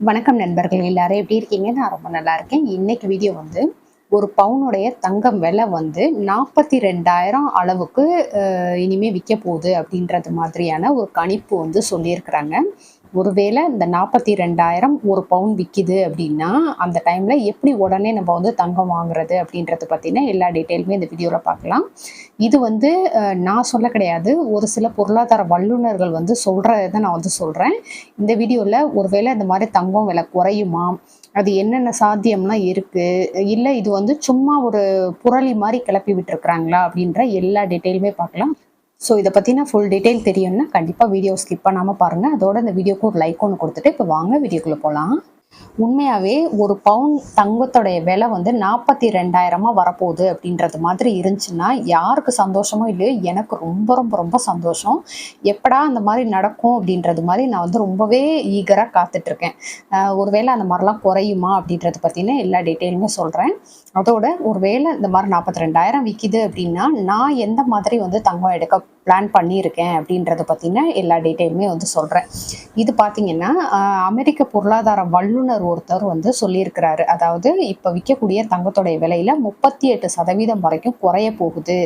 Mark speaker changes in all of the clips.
Speaker 1: வணக்கம் நண்பர்கள் எல்லாரும் எப்படி இருக்கீங்க? நான் ரொம்ப நல்லா இருக்கேன். இன்னைக்கு வீடியோ வந்து ஒரு பவுனுடைய தங்கம் விலை வந்து நாற்பத்தி ரெண்டாயிரம் அளவுக்கு அஹ், இனிமே விற்க போகுது அப்படின்றது மாதிரியான ஒரு கணிப்பு வந்து சொல்லியிருக்கிறாங்க. ஒருவேளை இந்த நாற்பத்தி ரெண்டாயிரம் ஒரு பவுன் விற்கிது அப்படின்னா அந்த டைமில் எப்படி உடனே நம்ம வந்து தங்கம் வாங்குறது அப்படின்றது பற்றின எல்லா டீட்டெயிலுமே இந்த வீடியோவில் பார்க்கலாம். இது வந்து நான் சொல்ல கிடையாது. ஒரு சில பொருளாதார வல்லுநர்கள் வந்து சொல்கிறத நான் வந்து சொல்கிறேன் இந்த வீடியோவில் ஒருவேளை இந்த மாதிரி தங்கம் விலை குறையுமா? அது என்னென்ன சாத்தியம்லாம் இருக்குது இல்லை இது வந்து சும்மா ஒரு புரளி மாதிரி கிளப்பி விட்டுருக்குறாங்களா? அப்படின்ற எல்லா டீட்டெயிலுமே பார்க்கலாம். ஸோ இதை பற்றின ஃபுல் டீட்டெயில் தெரியும்னா கண்டிப்பாக வீடியோ ஸ்கிப் பண்ணாமல் பாருங்கள் அதோட இந்த வீடியோக்கு ஒரு லைக் ஒன்று கொடுத்துட்டு இப்போ வாங்க வீடியோக்குள்ளே போகலாம் உண்மையாகவே ஒரு பவுன் தங்கத்தோடைய விலை வந்து நாற்பத்தி ரெண்டாயிரமா வரப்போகுது அப்படின்றது மாதிரி இருந்துச்சுன்னா யாருக்கு சந்தோஷமோ இல்லையோ எனக்கு ரொம்ப ரொம்ப ரொம்ப சந்தோஷம். எப்படா அந்த மாதிரி நடக்கும் அப்படின்றது மாதிரி நான் வந்து ரொம்பவே ஈகராக காத்துட்ருக்கேன். ஒருவேளை அந்த மாதிரிலாம் குறையுமா அப்படின்றத பற்றின எல்லா டீட்டெயிலுமே சொல்கிறேன் அதோட ஒருவேளை இந்த மாதிரி நாற்பத்தி ரெண்டாயிரம் விற்கிது அப்படின்னா நான் எந்த மாதிரி வந்து தங்கம் எடுக்க பிளான் பண்ணியிருக்கேன் அப்படின்றத பற்றின எல்லா டீட்டெயிலுமே வந்து சொல்கிறேன் இது பார்த்தீங்கன்னா அமெரிக்க பொருளாதார வல்லுநர் ஒருத்தர் வந்து சொல்லியிருக்கிறாரு. அதாவது இப்போ விற்கக்கூடிய தங்கத்தோடைய விலையில முப்பத்தி எட்டு சதவீதம் வரைக்கும் குறைய போகுது.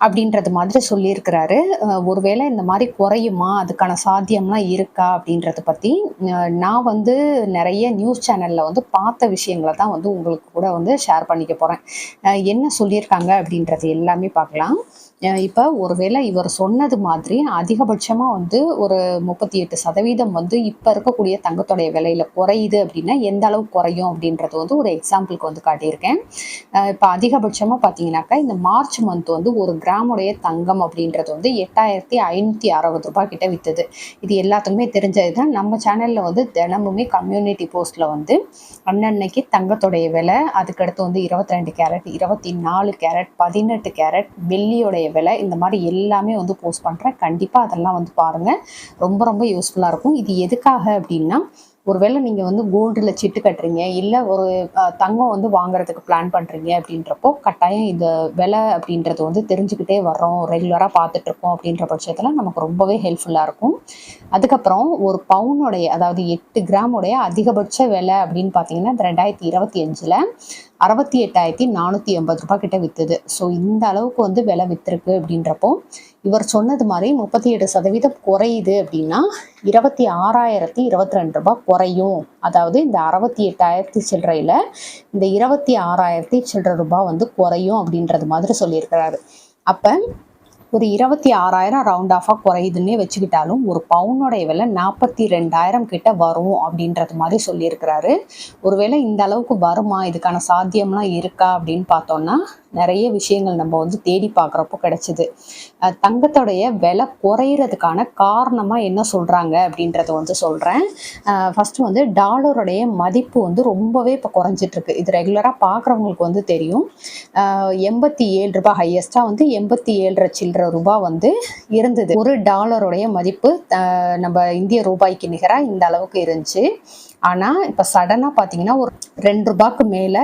Speaker 1: அப்படின்றது மாதிரி சொல்லியிருக்கிறாரு. ஒருவேளை இந்த மாதிரி குறையுமா? அதுக்கான சாத்தியம்லாம் இருக்கா? அப்படின்றத பற்றி நான் வந்து நிறைய நியூஸ் சேனலில் வந்து பார்த்த விஷயங்களை தான் வந்து உங்களுக்கு கூட வந்து ஷேர் பண்ணிக்க போகிறேன் என்ன சொல்லியிருக்காங்க அப்படின்றது எல்லாமே பார்க்கலாம். அஹ் இப்போ ஒருவேளை இவர் சொன்னது மாதிரி அதிகபட்சமாக வந்து ஒரு முப்பத்தி எட்டு சதவீதம் வந்து இப்போ இருக்கக்கூடிய தங்கத்தோடைய விலையில குறையுது அப்படின்னா எந்த அளவு குறையும் அப்படின்றது வந்து ஒரு எக்ஸாம்பிளுக்கு வந்து காட்டியிருக்கேன். இப்போ அதிகபட்சமாக பார்த்தீங்கன்னாக்கா இந்த மார்ச் மந்த் வந்து ஒரு கிராமுடைய தங்கம் அப்படின்றது வந்து எட்டாயிரத்தி ஐநூற்றி அறுபது ரூபாய் கிட்ட விற்றுது இது எல்லாத்துக்குமே தெரிஞ்சது தான் நம்ம சேனலில் வந்து தினமுமே கம்யூனிட்டி போஸ்ட்டில் வந்து அன்னன்னைக்கு தங்கத்தோடைய விலை அதுக்கடுத்து வந்து இருபத்தி ரெண்டு கேரட் இருபத்தி நாலு கேரட் பதினெட்டு கேரட் வெள்ளியோடைய விலை இந்த மாதிரி எல்லாமே வந்து போஸ்ட் பண்ணுறேன் கண்டிப்பாக அதெல்லாம் வந்து பாருங்கள் ரொம்ப ரொம்ப யூஸ்ஃபுல்லாக இருக்கும். இது எதுக்காக அப்படின்னா ஒருவேளை நீங்கள் வந்து கோல்டில் சிட்டு கட்டுறீங்க இல்லை ஒரு தங்கம் வந்து வாங்குறதுக்கு பிளான் பண்ணுறீங்க அப்படின்றப்போ கட்டாயம் இந்த விலை அப்படின்றது வந்து தெரிஞ்சுக்கிட்டே வர்றோம் ரெகுலராக பார்த்துட்ருக்கோம் அப்படின்ற பட்சத்தில் நமக்கு ரொம்பவே ஹெல்ப்ஃபுல்லாக இருக்கும். அதுக்கப்புறம் ஒரு பவுனுடைய அதாவது எட்டு கிராமுடைய அதிகபட்ச விலை அப்படின்னு பார்த்தீங்கன்னா இந்த ரெண்டாயிரத்தி இருபத்தி அஞ்சில் அறுபத்தி எட்டாயிரத்தி நானூற்றி எண்பது ரூபாய் கிட்ட விற்றுது ஸோ இந்த அளவுக்கு வந்து விலை விற்றுருக்கு அப்படின்றப்போ இவர் சொன்னது மாதிரி முப்பத்தி எட்டு சதவீதம் குறையுது அப்படின்னா இருபத்தி ஆறாயிரத்தி இருபத்தி ரெண்டு ரூபாய் குறையும். அதாவது இந்த அறுபத்தி எட்டாயிரத்தி சில்லறையில் இந்த இருபத்தி ஆறாயிரத்தி சில்லற ரூபாய் வந்து குறையும் அப்படின்றது மாதிரி சொல்லியிருக்கிறாரு. அப்போ ஒரு இருபத்தி ஆறாயிரம் ரவுண்ட் ஆஃபாக குறையுதுன்னே வச்சுக்கிட்டாலும் ஒரு பவுனோடைய விலை நாற்பத்தி ரெண்டாயிரம் கிட்ட வரும் அப்படின்றது மாதிரி சொல்லியிருக்கிறாரு. ஒருவேளை இந்த அளவுக்கு வருமா? இதுக்கான சாத்தியம்லாம் இருக்கா அப்படின்னு பார்த்தோம்னா நிறைய விஷயங்கள் நம்ம வந்து தேடி பார்க்குறப்போ கிடைச்சிது. தங்கத்தோடைய விலை குறையிறதுக்கான காரணமாக என்ன சொல்கிறாங்க அப்படின்றத வந்து சொல்கிறேன் ஃபஸ்ட்டு வந்து டாலருடைய மதிப்பு வந்து ரொம்பவே இப்போ குறைஞ்சிட்ருக்கு. இது ரெகுலராக பார்க்குறவங்களுக்கு வந்து தெரியும். எண்பத்தி ஏழு ரூபாய் ஹையஸ்ட்டாக வந்து எண்பத்தி ஏழரை சில்லற ரூபாய் வந்து இருந்தது. ஒரு டாலருடைய மதிப்பு நம்ம இந்திய ரூபாய்க்கு நிகராக இந்த அளவுக்கு இருந்துச்சு. ஆனால் இப்போ சடனாக பார்த்தீங்கன்னா ஒரு ரெண்டு ரூபாய்க்கு மேலே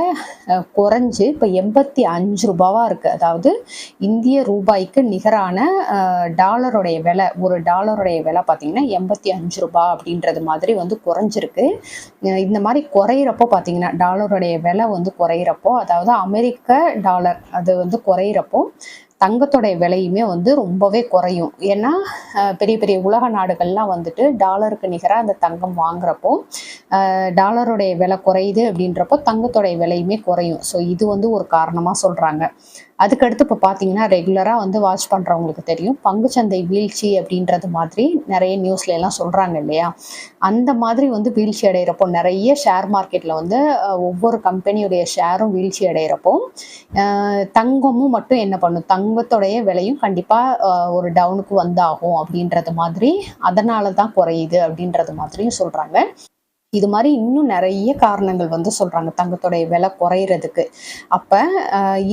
Speaker 1: குறைஞ்சு இப்போ எண்பத்தி அஞ்சு ரூபாவாக இருக்குது அதாவது இந்திய ரூபாய்க்கு நிகரான டாலருடைய விலை ஒரு டாலருடைய விலை பார்த்தீங்கன்னா எண்பத்தி அஞ்சு ரூபாய் அப்படின்றது மாதிரி வந்து குறைஞ்சிருக்கு. இந்த மாதிரி குறையிறப்போ பார்த்தீங்கன்னா டாலருடைய விலை வந்து குறையிறப்போ அதாவது அமெரிக்க டாலர் அது வந்து குறையிறப்போ தங்கத்தோடைய விலையுமே வந்து ரொம்பவே குறையும். ஏன்னா பெரிய பெரிய உலக நாடுகள்லாம் வந்துட்டு டாலருக்கு நிகராக அந்த தங்கம் வாங்குறப்போ டாலருடைய விலை குறையுது அப்படின்றப்போ தங்கத்தோடைய விலையுமே குறையும். ஸோ இது வந்து ஒரு காரணமாக சொல்கிறாங்க அதுக்கடுத்து இப்போ பார்த்தீங்கன்னா ரெகுலராக வந்து வாட்ச் பண்ணுறவங்களுக்கு தெரியும். பங்குச்சந்தை வீழ்ச்சி அப்படின்றது மாதிரி நிறைய நியூஸ்ல எல்லாம் சொல்கிறாங்க இல்லையா? அந்த மாதிரி வந்து வீழ்ச்சி அடைகிறப்போ நிறைய ஷேர் மார்க்கெட்டில் வந்து ஒவ்வொரு கம்பெனியுடைய ஷேரும் வீழ்ச்சி அடைகிறப்போ தங்கமும் மட்டும் என்ன பண்ணும்? தங்கத்தோடைய விலையும் கண்டிப்பாக ஒரு டவுனுக்கு வந்தாகும் அப்படின்றது மாதிரி அதனால தான் குறையுது அப்படின்றது மாதிரியும் சொல்கிறாங்க இது மாதிரி இன்னும் நிறைய காரணங்கள் வந்து சொல்கிறாங்க தங்கத்தோடைய விலை குறையிறதுக்கு. அப்போ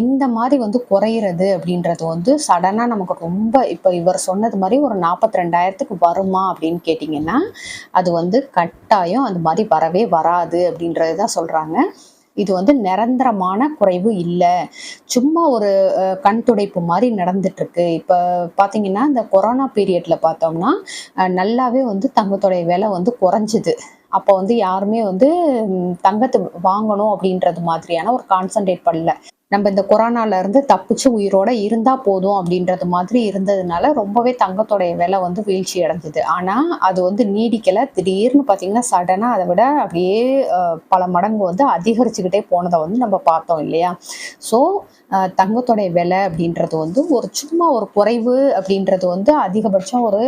Speaker 1: இந்த மாதிரி வந்து குறையிறது அப்படின்றது வந்து சடனாக நமக்கு ரொம்ப இப்போ இவர் சொன்னது மாதிரி ஒரு நாற்பத்தி ரெண்டாயிரத்துக்கு வருமா அப்படின்னு கேட்டிங்கன்னா அது வந்து கட்டாயம் அது மாதிரி வரவே வராது அப்படின்றது தான் சொல்கிறாங்க இது வந்து நிரந்தரமான குறைவு இல்லை. சும்மா ஒரு கண் துடைப்பு மாதிரி நடந்துட்டு இருக்கு இப்போ பார்த்தீங்கன்னா இந்த கொரோனா பீரியட்ல பார்த்தோம்னா நல்லாவே வந்து தங்கத்தோடைய விலை வந்து குறைஞ்சிது. அப்போ வந்து யாருமே வந்து தங்கத்தை வாங்கணும் அப்படின்றது மாதிரியான ஒரு கான்சன்ட்ரேட் பண்ணல. நம்ம இந்த கொரோனால இருந்து தப்பிச்சு உயிரோட இருந்தா போதும் அப்படின்றது மாதிரி இருந்ததுனால ரொம்பவே தங்கத்தோடைய விலை வந்து வீழ்ச்சி அடைஞ்சது. ஆனா அது வந்து நீடிக்கல. திடீர்னு பாத்தீங்கன்னா சடனா அதை விட அப்படியே பல மடங்கு வந்து அதிகரிச்சுக்கிட்டே போனதை வந்து நம்ம பார்த்தோம் இல்லையா? ஸோ தங்கத்தோடைய விலை அப்படின்றது வந்து ஒரு சும்மா ஒரு குறைவு அப்படின்றது வந்து அதிகபட்சம் ஒரு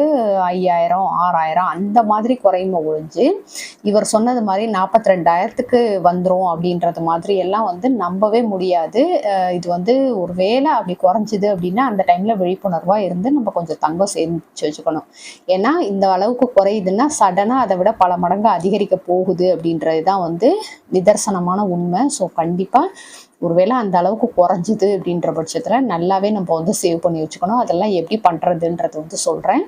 Speaker 1: ஐயாயிரம் ஆறாயிரம் அந்த மாதிரி குறையும ஒழிஞ்சு இவர் சொன்னது மாதிரி நாற்பத்தி ரெண்டாயிரத்துக்கு வந்துடும் அப்படின்றது மாதிரி எல்லாம் வந்து நம்பவே முடியாது. இது வந்து ஒரு வேலை அப்படி குறைஞ்சிது அப்படின்னா அந்த டைம்ல விழிப்புணர்வாக இருந்து நம்ம கொஞ்சம் தங்கம் சேர்ந்து வச்சுக்கணும். ஏன்னா இந்த அளவுக்கு குறையுதுன்னா சடனாக அதை விட பல மடங்கு அதிகரிக்க போகுது அப்படின்றது தான் வந்து நிதர்சனமான உண்மை. ஸோ கண்டிப்பாக ஒருவேளை அந்த அளவுக்கு குறைஞ்சிது அப்படின்ற பட்சத்தில் நல்லாவே நம்ம வந்து சேவ் பண்ணி வச்சுக்கணும். அதெல்லாம் எப்படி பண்ணுறதுன்றது வந்து சொல்கிறேன்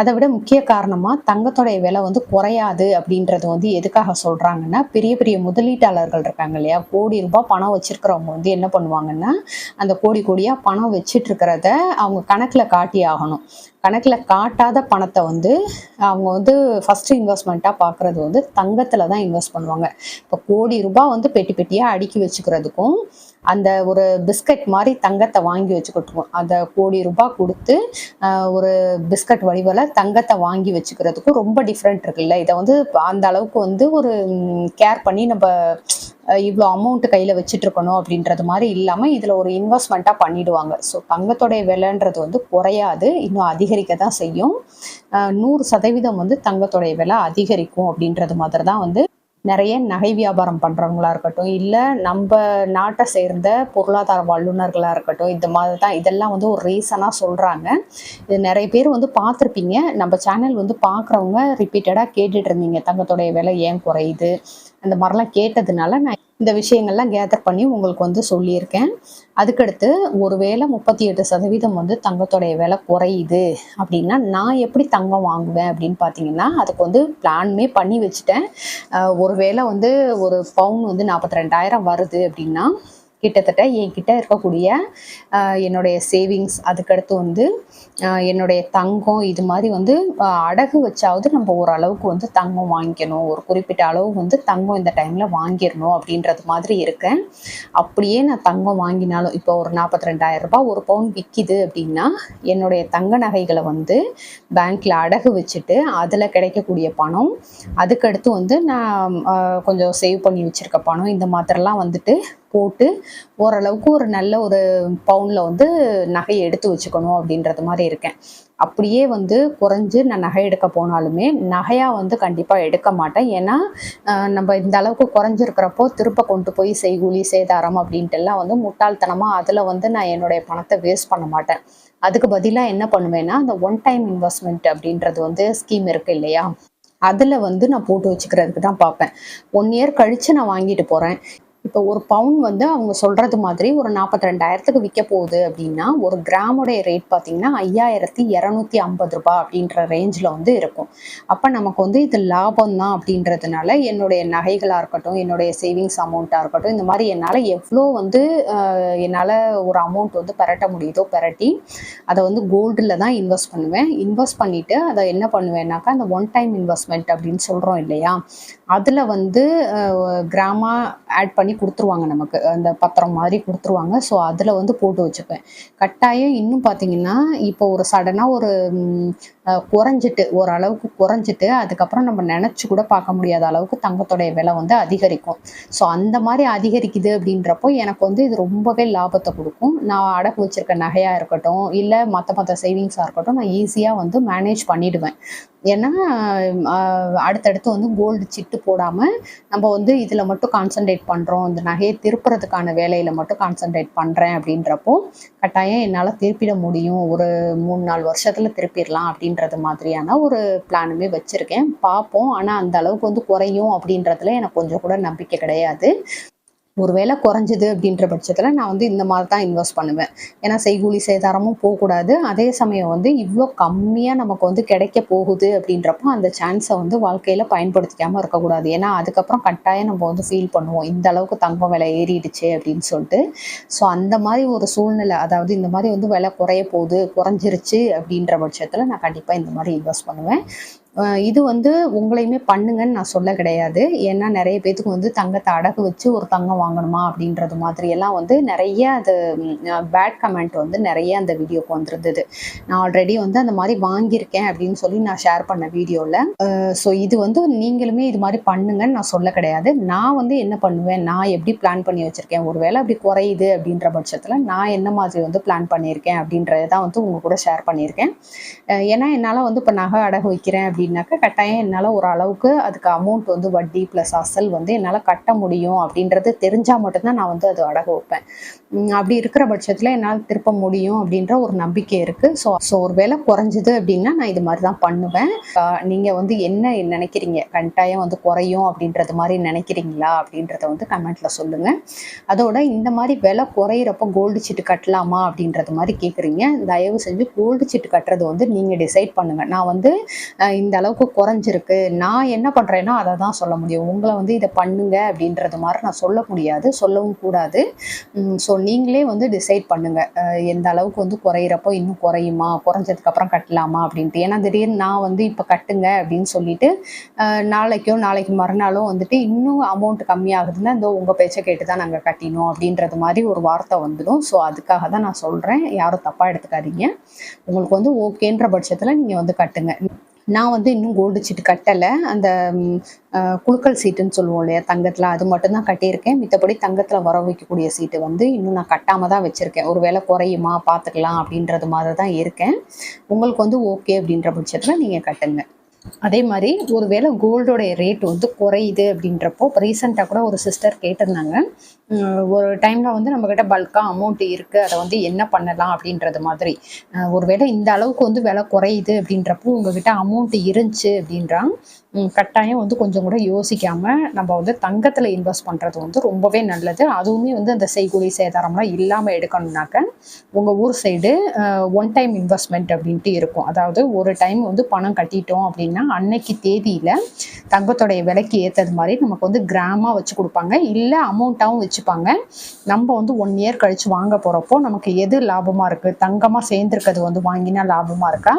Speaker 1: அதை விட முக்கிய காரணமாக தங்கத்தோடைய விலை வந்து குறையாது அப்படின்றது வந்து எதுக்காக சொல்கிறாங்கன்னா பெரிய பெரிய முதலீட்டாளர்கள் இருக்காங்க இல்லையா? கோடி ரூபாய் பணம் வச்சுருக்கிறவங்க வந்து என்ன பண்ணுவாங்கன்னா அந்த கோடி கோடியாக பணம் வச்சிட்டு இருக்கிறத அவங்க கணக்கில் காட்டி ஆகணும். கணக்கில் காட்டாத பணத்தை வந்து அவங்க வந்து ஃபஸ்ட்டு இன்வெஸ்ட்மெண்ட்டாக பார்க்கறது வந்து தங்கத்தில் தான் இன்வெஸ்ட் பண்ணுவாங்க. இப்போ கோடி ரூபாய் வந்து பெட்டி பெட்டியாக அடுக்கி வச்சுக்கிறதுக்கும் அந்த ஒரு பிஸ்கட் மாதிரி தங்கத்தை வாங்கி வச்சுக்கிட்டுருவோம். அந்த கோடி ரூபாய் கொடுத்து ஒரு பிஸ்கட் வடிவில் தங்கத்தை வாங்கி வச்சுக்கிறதுக்கும் ரொம்ப டிஃப்ரெண்ட் இருக்குல்ல. இதை வந்து அந்த அளவுக்கு வந்து ஒரு கேர் பண்ணி நம்ம இவ்வளோ அமௌண்ட் கையில் வச்சுட்டு இருக்கணும் அப்படின்றது மாதிரி இல்லாமல் இதில் ஒரு இன்வெஸ்ட்மெண்ட்டாக பண்ணிடுவாங்க. ஸோ தங்கத்தோடைய விலைன்றது வந்து குறையாது. இன்னும் அதிகரிக்க தான் செய்யும் நூறு சதவீதம் வந்து தங்கத்தோடைய விலை அதிகரிக்கும் அப்படின்றது மாதிரி தான் வந்து நிறைய நகை வியாபாரம் பண்ணுறவங்களா இருக்கட்டும் இல்லை நம்ம நாட்டை சேர்ந்த பொருளாதார வல்லுநர்களாக இருக்கட்டும் இந்த மாதிரி தான் இதெல்லாம் வந்து ஒரு ரீசனாக சொல்கிறாங்க இது நிறைய பேர் வந்து பார்த்துருப்பீங்க. நம்ம சேனல் வந்து பார்க்குறவங்க ரிப்பீட்டடாக கேட்டுட்டு இருந்தீங்க. தங்கத்தோடைய விலை ஏன் குறையுது? அந்த மாதிரிலாம் கேட்டதுனால நான் இந்த விஷயங்கள்லாம் கேதர் பண்ணி உங்களுக்கு வந்து சொல்லியிருக்கேன். அதுக்கடுத்து ஒருவேளை முப்பத்தி எட்டு சதவீதம் வந்து தங்கத்தோடைய விலை குறையுது அப்படின்னா நான் எப்படி தங்கம் வாங்குவேன் அப்படின்னு பார்த்தீங்கன்னா அதுக்கு வந்து பிளான்மே பண்ணி வச்சுட்டேன். ஒருவேளை வந்து ஒரு பவுன் வந்து நாற்பத்தி ரெண்டாயிரம் வருது அப்படின்னா கிட்டத்தட்ட என்கிட்ட இருக்கக்கூடிய என்னுடைய சேவிங்ஸ் அதுக்கடுத்து வந்து என்னுடைய தங்கம் இது மாதிரி வந்து அடகு வச்சாவது நம்ம ஓரளவுக்கு வந்து தங்கம் வாங்கிக்கணும். ஒரு குறிப்பிட்ட அளவு வந்து தங்கம் இந்த டைமில் வாங்கிடணும் அப்படின்றது மாதிரி இருக்கேன். அப்படியே நான் தங்கம் வாங்கினாலும் இப்போ ஒரு நாற்பத்தி ரெண்டாயிரம் ரூபாய் ஒரு பவுன் விற்கிது அப்படின்னா என்னுடைய தங்க நகைகளை வந்து பேங்க்கில் அடகு வச்சுட்டு அதில் கிடைக்கக்கூடிய பணம் அதுக்கடுத்து வந்து நான் கொஞ்சம் சேவ் பண்ணி வச்சுருக்க பணம் இந்த மாதிரிலாம் வந்துட்டு போட்டு ஓரளவுக்கு ஒரு நல்ல ஒரு பவுனில் வந்து நகையை எடுத்து வச்சுக்கணும் அப்படின்றது மாதிரி இருக்கேன். அப்படியே வந்து குறைஞ்சு நான் நகை எடுக்க போனாலுமே நகையாக வந்து கண்டிப்பாக எடுக்க மாட்டேன். ஏன்னா நம்ம இந்த அளவுக்கு குறைஞ்சிருக்கிறப்போ திருப்ப கொண்டு போய் செய்கூலி சேதாரம் அப்படின்ட்டு எல்லாம் வந்து முட்டாள்தனமாக அதில் வந்து நான் என்னுடைய பணத்தை வேஸ்ட் பண்ண மாட்டேன். அதுக்கு பதிலாக என்ன பண்ணுவேன்னா அந்த ஒன் டைம் இன்வெஸ்ட்மெண்ட் அப்படின்றது வந்து ஸ்கீம் இருக்கு இல்லையா? அதில் வந்து நான் போட்டு வச்சுக்கிறதுக்கு தான் பார்ப்பேன். ஒன் இயர் கழித்து நான் வாங்கிட்டு போகிறேன் இப்போ ஒரு பவுன் வந்து அவங்க சொல்கிறது மாதிரி ஒரு நாற்பத்தி ரெண்டாயிரத்துக்கு விற்க போகுது அப்படின்னா ஒரு கிராமுடைய ரேட் பார்த்தீங்கன்னா ஐயாயிரத்தி இரநூத்தி ஐம்பது ரூபாய் அப்படின்ற ரேஞ்சில் வந்து இருக்கும். அப்போ நமக்கு வந்து இது லாபம் தான் அப்படின்றதுனால என்னுடைய நகைகளாக இருக்கட்டும் என்னுடைய சேவிங்ஸ் அமௌண்ட்டாக இருக்கட்டும் இந்த மாதிரி என்னால் எவ்வளோ வந்து என்னால் ஒரு அமௌண்ட் வந்து பெரட்ட முடியுதோ பெரட்டி அதை வந்து கோல்டில் தான் இன்வெஸ்ட் பண்ணுவேன். இன்வெஸ்ட் பண்ணிவிட்டு அதை என்ன பண்ணுவேன்னாக்கா அந்த ஒன் டைம் இன்வெஸ்ட்மெண்ட் அப்படின்னு சொல்கிறோம் இல்லையா? அதில் வந்து கிராமா ஆட் பண்ணி கொடுத்துருவாங்க நமக்கு. அந்த பத்திரம் மாதிரி கொடுத்துருவாங்க. ஸோ அதில் வந்து போட்டு வச்சுப்பேன். கட்டாயம் இன்னும் பார்த்தீங்கன்னா இப்போ ஒரு சடனாக ஒரு குறைஞ்சிட்டு ஓரளவுக்கு குறைஞ்சிட்டு அதுக்கப்புறம் நம்ம நினச்சி கூட பார்க்க முடியாத அளவுக்கு தங்கத்தோடைய விலை வந்து அதிகரிக்கும். ஸோ அந்த மாதிரி அதிகரிக்குது அப்படின்றப்போ எனக்கு வந்து இது ரொம்பவே லாபத்தை கொடுக்கும். நான் அடகு வச்சிருக்க நகையாக இருக்கட்டும் இல்லை மற்ற மற்ற சேவிங்ஸாக இருக்கட்டும் நான் ஈஸியாக வந்து மேனேஜ் பண்ணிடுவேன். ஏன்னா அடுத்தடுத்து வந்து கோல்டு சிட்டு போடாமல் நம்ம வந்து இதில் மட்டும் கான்சென்ட்ரேட் பண்ணுறோம் இந்த நகையை திருப்புறதுக்கான வேலையில் மட்டும் கான்சென்ட்ரேட் பண்ணுறேன் அப்படின்றப்போ கட்டாயம் என்னால் திருப்பிட முடியும். ஒரு மூணு நாலு வருஷத்தில் திருப்பிடலாம் அப்படின்றது மாதிரியான ஒரு பிளானுமே வச்சுருக்கேன். பார்ப்போம். ஆனால் அந்த அளவுக்கு வந்து குறையும் அப்படின்றதுல எனக்கு கொஞ்சம் கூட நம்பிக்கை கிடையாது. ஒருவேளை குறைஞ்சது அப்படின்ற பட்சத்தில் நான் வந்து இந்த மாதிரி தான் இன்வெஸ்ட் பண்ணுவேன். ஏன்னா செய்கூலி சேதாரமும் போகக்கூடாது. அதே சமயம் வந்து இவ்வளோ கம்மியாக நமக்கு வந்து கிடைக்க போகுது அப்படின்றப்போ அந்த சான்ஸை வந்து வாழ்க்கையில் பயன்படுத்திக்காமல் இருக்கக்கூடாது. ஏன்னா அதுக்கப்புறம் கட்டாயம் நம்ம வந்து ஃபீல் பண்ணுவோம். இந்த அளவுக்கு தங்கம் விலை ஏறிடுச்சு அப்படின்னு சொல்லிட்டு. ஸோ அந்த மாதிரி ஒரு சூழ்நிலை அதாவது இந்த மாதிரி வந்து விலை குறைய போகுது குறைஞ்சிருச்சு அப்படின்ற பட்சத்தில் நான் கண்டிப்பாக இந்த மாதிரி இன்வெஸ்ட் பண்ணுவேன். இது வந்து உங்களையுமே பண்ணுங்கன்னு நான் சொல்ல கிடையாது. ஏன்னா நிறைய பேத்துக்கு வந்து தங்கத்தை அடகு வச்சு ஒரு தங்கம் வாங்கணுமா அப்படின்றது மாதிரி எல்லாம் வந்து நிறைய அது பேட் கமெண்ட் வந்து நிறைய அந்த வீடியோக்கு வந்திருந்தது. நான் ஆல்ரெடி வந்து அந்த மாதிரி வாங்கியிருக்கேன் அப்படின்னு சொல்லி நான் ஷேர் பண்ண வீடியோவில் ஸோ இது வந்து நீங்களுமே இது மாதிரி பண்ணுங்கன்னு நான் சொல்ல கிடையாது. நான் வந்து என்ன பண்ணுவேன் நான் எப்படி பிளான் பண்ணி வச்சுருக்கேன் ஒருவேளை அப்படி குறையுது அப்படின்ற பட்சத்தில் நான் என்ன மாதிரி வந்து பிளான் பண்ணியிருக்கேன் அப்படின்றத தான் வந்து உங்க கூட ஷேர் பண்ணியிருக்கேன். ஏன்னா என்னால் வந்து இப்போ நகை அடகு வைக்கிறேன் அப்படின்னு அப்படின்னாக்கா கட்டாயம் என்னால் ஒரு அளவுக்கு அதுக்கு அமௌண்ட் வந்து வட்டி ப்ளஸ் அசல் வந்து என்னால் கட்ட முடியும் அப்படின்றது தெரிஞ்சால் மட்டும்தான் நான் வந்து அது அடகு வைப்பேன். அப்படி இருக்கிற பட்சத்தில் என்னால் திருப்ப முடியும் அப்படின்ற ஒரு நம்பிக்கை இருக்குது ஸோ ஸோ ஒரு வேலை குறைஞ்சிது அப்படின்னா நான் இது மாதிரி தான் பண்ணுவேன் நீங்கள் வந்து என்ன நினைக்கிறீங்க? கட்டாயம் வந்து குறையும் அப்படின்றது மாதிரி நினைக்கிறீங்களா அப்படின்றத வந்து கமெண்ட்டில் சொல்லுங்கள் அதோட இந்த மாதிரி விலை குறையிறப்போ கோல்டு சீட்டு கட்டலாமா அப்படின்றது மாதிரி கேட்குறீங்க தயவு செஞ்சு கோல்டு சீட்டு கட்டுறது வந்து நீங்கள் டிசைட் பண்ணுங்கள் நான் வந்து இந்த இந்த அளவுக்கு குறைஞ்சிருக்கு. நான் என்ன பண்ணுறேன்னா அதை தான் சொல்ல முடியும். உங்களை வந்து இதை பண்ணுங்க அப்படின்றது மாதிரி நான் சொல்ல முடியாது. சொல்லவும் கூடாது. ஸோ நீங்களே வந்து டிசைட் பண்ணுங்கள் எந்த அளவுக்கு வந்து குறையிறப்போ இன்னும் குறையுமா? குறைஞ்சதுக்கப்புறம் கட்டலாமா? அப்படின்ட்டு. ஏன்னா திடீர்னு நான் வந்து இப்போ கட்டுங்க அப்படின்னு சொல்லிட்டு நாளைக்கோ நாளைக்கு மறுநாளும் வந்துட்டு இன்னும் அமௌண்ட் கம்மியாகுதுன்னா இந்த உங்கள் பேச்சை கேட்டு தான் நாங்கள் கட்டினோம் அப்படின்றது மாதிரி ஒரு வார்த்தை வந்துடும். ஸோ அதுக்காக தான் நான் சொல்கிறேன் யாரும் தப்பாக எடுத்துக்காதீங்க. உங்களுக்கு வந்து ஓகேன்ற பட்சத்தில் நீங்கள் வந்து கட்டுங்க. நான் வந்து இன்னும் கோல்டு சீட்டு கட்டலை. அந்த குழுக்கள் குலுக்கல் சீட்டுன்னு சொல்லுவோம் இல்லையா தங்கத்தில் அது மட்டும்தான் கட்டியிருக்கேன். மித்தபடி தங்கத்தில் வர வைக்கக்கூடிய சீட்டு வந்து இன்னும் நான் கட்டாமல் தான் வச்சுருக்கேன். ஒரு வேளை குறையுமா பார்த்துக்கலாம் அப்படின்றது மாதிரி தான் இருக்கேன். உங்களுக்கு வந்து ஓகே அப்படின்ற பட்சத்தில் நீங்கள் கட்டுங்க. அதே மாதிரி ஒருவேளை கோல்டோடைய ரேட் வந்து குறையுது அப்படின்றப்போ இப்போ ரீசெண்டாக கூட ஒரு சிஸ்டர் கேட்டிருந்தாங்க. ஒரு டைமில் வந்து நம்மக்கிட்ட பல்காக அமௌண்ட் இருக்குது அதை வந்து என்ன பண்ணலாம் அப்படின்றது மாதிரி. ஒரு ஒருவேளை இந்த அளவுக்கு வந்து விலை குறையுது அப்படின்றப்போ உங்ககிட்ட அமௌண்ட் இருந்துச்சு அப்படின்றா கட்டாயம் வந்து கொஞ்சம் கூட யோசிக்காமல் நம்ம வந்து தங்கத்தில் இன்வெஸ்ட் பண்ணுறது வந்து ரொம்பவே நல்லது. அதுவுமே வந்து அந்த செய்கூலி சேதாரம்லாம் இல்லாமல் எடுக்கணும்னாக்க உங்கள் ஊர் சைடு ஒன் டைம் இன்வெஸ்ட்மெண்ட் அப்படின்ட்டு இருக்கும். அதாவது ஒரு டைம் வந்து பணம் கட்டிட்டோம் அப்படின்னு அன்னைக்கு தேதியில் தங்கத்தோடைய விலைக்கு ஏற்றது மாதிரி நமக்கு வந்து கிராமாக வச்சு கொடுப்பாங்க. இல்லை அமௌண்ட்டாகவும் வச்சுப்பாங்க. நம்ம வந்து ஒன் இயர் கழித்து வாங்க போகிறப்போ நமக்கு எது லாபமாக இருக்குது தங்கமாக சேர்ந்துருக்கிறது வந்து வாங்கினா லாபமாக இருக்கா?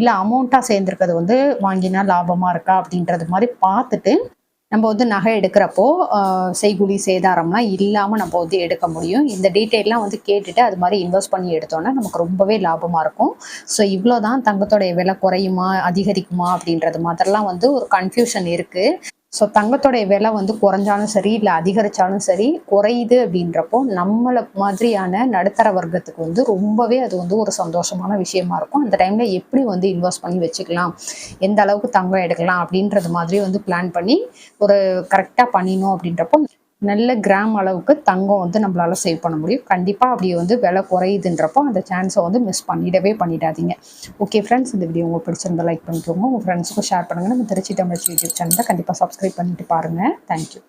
Speaker 1: இல்லை அமௌண்ட்டாக சேர்ந்துருக்கிறது வந்து வாங்கினா லாபமாக இருக்கா? அப்படின்றது மாதிரி பார்த்துட்டு நம்ம வந்து நகை எடுக்கிறப்போ ஆஹ், செய்குலி சேதாரம்லாம் இல்லாமல் நம்ம வந்து எடுக்க முடியும். இந்த டீட்டெயிலாம் வந்து கேட்டுட்டு அது மாதிரி இன்வெஸ்ட் பண்ணி எடுத்தோம்னா நமக்கு ரொம்பவே லாபமாக இருக்கும். ஸோ இவ்வளோ தான் தங்கத்தோடைய விலை குறையுமா அதிகரிக்குமா அப்படின்றது மாதிரிலாம் வந்து ஒரு கன்ஃபியூஷன் இருக்குது ஸோ தங்கத்தோடைய விலை வந்து குறைஞ்சாலும் சரி இல்லை அதிகரித்தாலும் சரி குறையுது அப்படின்றப்போ நம்மளை மாதிரியான நடுத்தர வர்க்கத்துக்கு வந்து ரொம்பவே அது வந்து ஒரு சந்தோஷமான விஷயமா இருக்கும். அந்த டைமில் எப்படி வந்து இன்வெஸ்ட் பண்ணி வச்சுக்கலாம் எந்த அளவுக்கு தங்கம் எடுக்கலாம் அப்படின்றது மாதிரி வந்து பிளான் பண்ணி ஒரு கரெக்டாக பண்ணினோம் அப்படின்றப்போ நல்ல கிராம் அளவுக்கு தங்கம் வந்து நம்மளால சேவ் பண்ண முடியும். கண்டிப்பாக அப்படி வந்து விலை குறையுதுன்றப்போ அந்த சான்ஸை வந்து மிஸ் பண்ணிடவே பண்ணிடாதீங்க. ஓகே ஃப்ரெண்ட்ஸ் இந்த வீடியோ உங்களுக்கு பிடிச்சிருந்தா லைக் பண்ணிக்கோங்க. உங்கள் ஃப்ரெண்ட்ஸுக்கும் ஷேர் பண்ணுங்கள் நம்ம திருச்சி தமிழ் யூடியூப் சேனலை கண்டிப்பாக சப்ஸ்கிரைப் பண்ணிட்டு பாருங்கள் தேங்க்யூ